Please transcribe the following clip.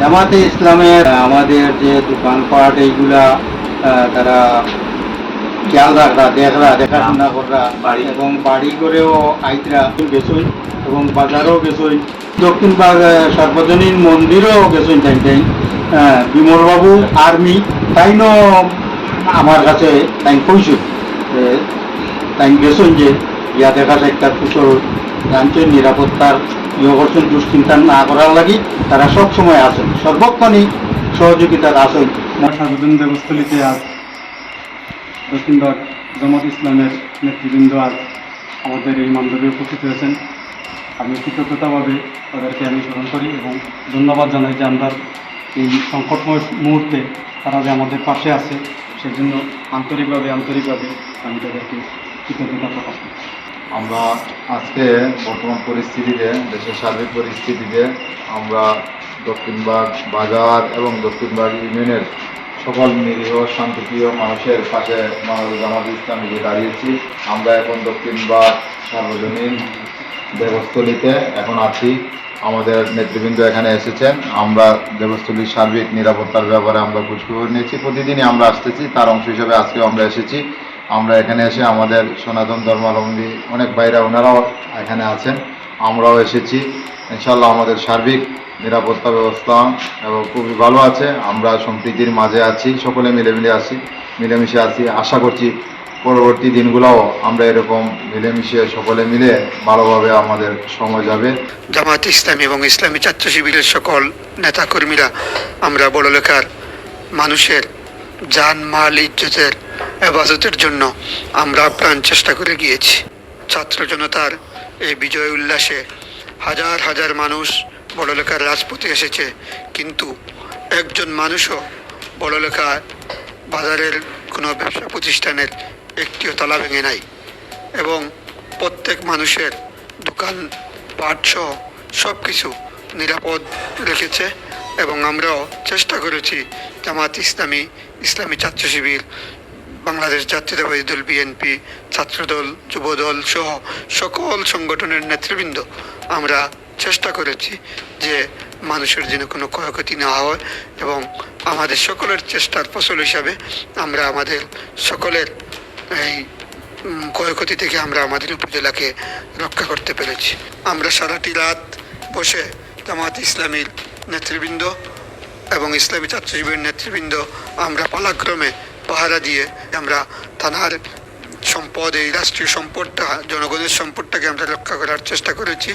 জামাতে ইসলামের আমাদের যে দোকানপাট এইগুলা তারা খেয়াল রাখরা দেখরা দেখাশোনা কররা। বাড়ি। এবং বাড়ি করেও আইতরা গেছই এবং বাজারও গেছই। দক্ষিণবাগ আহ, সর্বজনীন মন্দিরও গেছই টাইম টাইম বিমল বাবু আর্মি তাইনও আমার কাছে তাই কইছিল তাই গেছই যে ইয়া দেখা যায় একটা কুশল জানছেন নিরাপত্তার করছেন দুশ্চিন্তা না করার লাগি তারা সব সময় আছেন। সর্বক্ষণই সহযোগিতার আছেন সার্বজনীন দেবস্থলীতে আজ দক্ষিণবাগ জামাত ইসলামের নেতৃবৃন্দ আজ আমাদের এই মণ্ডপে উপস্থিত হয়েছেন। আমি কৃতজ্ঞতাভাবে তাদেরকে আমি স্মরণ করি এবং ধন্যবাদ জানাই যে আমরা এই সংকটময় মুহূর্তে তারা যে আমাদের পাশে আছে, সেজন্য আন্তরিকভাবে আন্তরিকভাবে আমি তাদেরকে কৃতজ্ঞতা প্রকাশ করি আমরা আজকে বর্তমান পরিস্থিতিতে, দেশের সার্বিক পরিস্থিতিতে আমরা দক্ষিণবাগ বাজার এবং দক্ষিণবাগ ইউনিয়নের সকল নিরীহ, শান্তিপ্রিয় মানুষের পাশে বাংলাদেশ জামাত ইসলামী যে দাঁড়িয়েছি। আমরা এখন দক্ষিণবাগ সার্বজনীন দেবস্থলীতে এখন আছি। আমাদের নেতৃবৃন্দ এখানে এসেছেন। আমরা দেবস্থলীর সার্বিক নিরাপত্তার ব্যাপারে আমরা খোঁজখবর নিয়েছি। প্রতিদিনই আমরা আসতেছি। তার অংশ হিসেবে আজকেও আমরা এসেছি। আমরা এখানে এসে আমাদের সনাতন ধর্মাবলম্বী অনেক ভাইরা ওনারাও এখানে আছেন, আমরাও এসেছি। ইনশাল্লাহ আমাদের সার্বিক নিরাপত্তা ব্যবস্থা এবং খুবই ভালো আছে। আমরা সম্প্রীতির মাঝে আছি, সকলে মিলেমিলে আছি, মিলেমিশে আছি। আশা করছি পরবর্তী দিনগুলোও আমরা এরকম মিলেমিশে সকলে মিলে ভালোভাবে আমাদের সময় যাবে। জামাত ইসলামী এবং ইসলামী ছাত্র শিবিরের সকল নেতাকর্মীরা, আমরা বড়লেখার মানুষের জান মাল ইজ্জতের হেফাজতের জন্য আমরা প্রাণ চেষ্টা করে গিয়েছি। ছাত্র জনতার এই বিজয় উল্লাসে হাজার হাজার মানুষ বড়লেখার রাজপথে এসেছে, কিন্তু একজন মানুষও বড়লেখার বাজারের কোনো ব্যবসা প্রতিষ্ঠানের একটিও তালা ভেঙে নাই এবং প্রত্যেক মানুষের দোকান, পাটসহ সব কিছু নিরাপদ রেখেছে। এবং আমরাও চেষ্টা করেছি জামাত ইসলামী ইসলামী ছাত্র শিবির, বাংলাদেশ জাতীয়তাবাদী দল, বিএনপি, ছাত্রদল, যুবদল সহ সকল সংগঠনের নেতৃবৃন্দ আমরা চেষ্টা করেছি যে মানুষের যেন কোনো ক্ষয়ক্ষতি না হয় এবং আমাদের সকলের চেষ্টার ফসল হিসাবে আমরা আমাদের সকলের এই ক্ষয়ক্ষতি থেকে আমরা আমাদের উপজেলাকে রক্ষা করতে পেরেছি। আমরা সারাটি রাত বসে জামাত ইসলামীর নেতৃবৃন্দ এবং ইসলামী ছাত্র নেতৃবৃন্দ আমরা পালাক্রমে পাহারা দিয়ে আমরা থানার সম্পদ, এই রাষ্ট্রীয় সম্পদটা, জনগণের সম্পদটাকে আমরা রক্ষা করার চেষ্টা করেছি।